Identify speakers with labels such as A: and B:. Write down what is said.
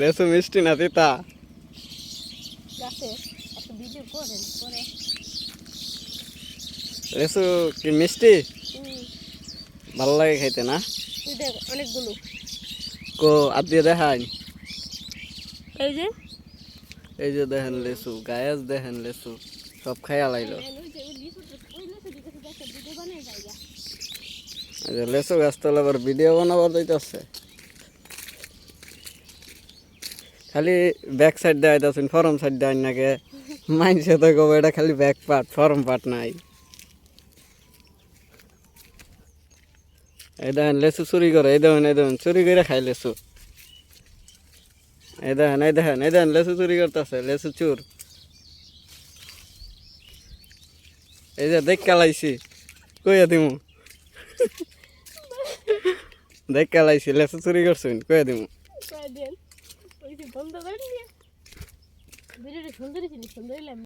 A: লেসু মিষ্টি না তিতা? লেসু কি মিষ্টি? ভালো লাগে খাইতে না?
B: অনেকগুলো।
A: কো আর দিয়ে দেখান
B: এই যে?
A: এই যে দেখেন লেসু গায়েস দেখেন লেসু সব খাইয়া
B: যে
A: লেসু গাছ তোলা আবার ভিডিও বানাবার দিতেছে খালি ব্যাক সাইড দেয় আইতাছেন ফরম সাইড দেয় নাকি? মাইনসে তো কবে এটা খালি ব্যাক পার্ট ফরম পার্ট নাই। এই দেখেন লেসু চুরি করে, এই দেখেন এই দেখেন, চুরি করে খাই লেসু এই দেখেন এই দেখেন এই দেখেন লেসু চুরি করতেছে লেসু চুর। এই যে দেখ কালাইছি কইয়া দিমু। দেখ কালাইছি লেসু চুরি করছুন, কইয়া দিমু।
B: ওই যে বন্ধ করেন ভিডিওটা সুন্দরই ছিল সুন্দরই